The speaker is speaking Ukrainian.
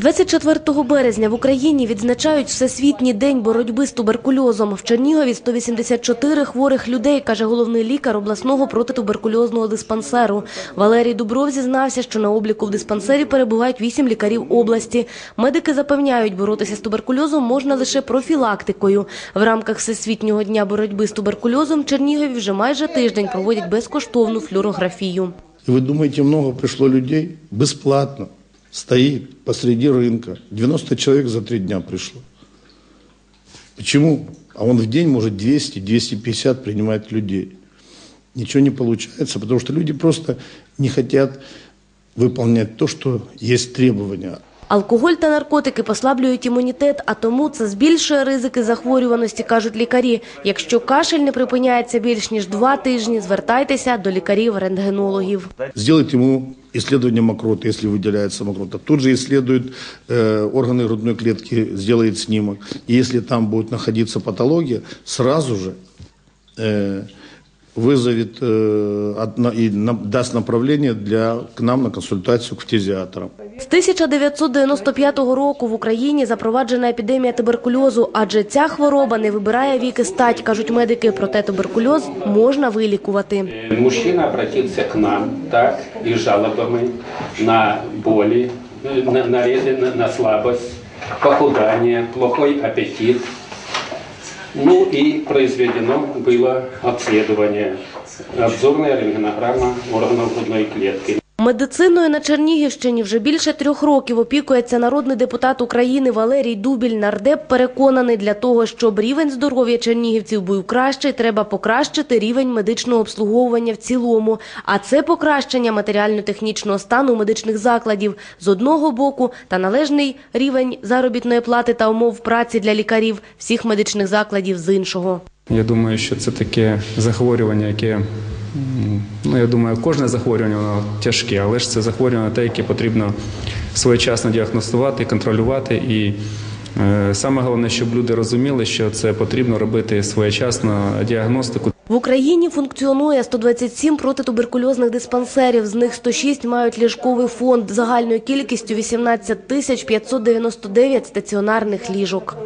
24 березня в Україні відзначають Всесвітній день боротьби з туберкульозом. В Чернігові 184 хворих людей, каже головний лікар обласного протитуберкульозного диспансеру. Валерій Дубров зізнався, що на обліку в диспансері перебувають 8 лікарів області. Медики запевняють, боротися з туберкульозом можна лише профілактикою. В рамках Всесвітнього дня боротьби з туберкульозом Чернігові вже майже тиждень проводять безкоштовну флюорографію. И вы думаете, много пришло людей? Бесплатно. Стоит посреди рынка. 90 человек за три дня пришло. Почему? А он в день может 200-250 принимать людей. Ничего не получается, потому что люди просто не хотят выполнять то, что есть требования. Алкоголь та наркотики послаблюють імунітет, а тому це збільшує ризики захворюваності, кажуть лікарі. Якщо кашель не припиняється більш ніж два тижні, звертайтеся до лікарів-рентгенологів. Сделать ему исследование мокроты, если выделяется мокрота. Тут же исследует э, органы грудной клетки, сделает снимок. И если там будет находиться патология, сразу же э, вызовет э, одно- и нам- даст направление для, к нам на консультацию к фтизиатрам. З 1995 року в Україні запроваджена епідемія туберкульозу, адже ця хвороба не вибирає вік і стать, кажуть медики. Проте туберкульоз можна вилікувати. Мужчина обратился к нам, так, и с жалобами на боли, э, на нарезы, на, на слабость, похудание, плохой аппетит. Ну и произведено было обследование, обзорная рентгенограмма органов грудной клетки. Медициною на Чернігівщині вже більше трьох років опікується народний депутат України Валерій Дубіль. Нардеп переконаний, для того, щоб рівень здоров'я чернігівців був кращий, треба покращити рівень медичного обслуговування в цілому. А це покращення матеріально-технічного стану медичних закладів з одного боку та належний рівень заробітної плати та умов праці для лікарів всіх медичних закладів з іншого. Я думаю, що це таке захворювання, яке ну я думаю, кожне захворювання воно тяжке, але ж це захворювання те, яке потрібно своєчасно діагностувати, контролювати. І е, саме головне, щоб люди розуміли, що це потрібно робити своєчасно діагностику. В Україні функціонує 127 протитуберкульозних диспансерів. З них 106 мають ліжковий фонд загальною кількістю 18 тисяч 599 стаціонарних ліжок.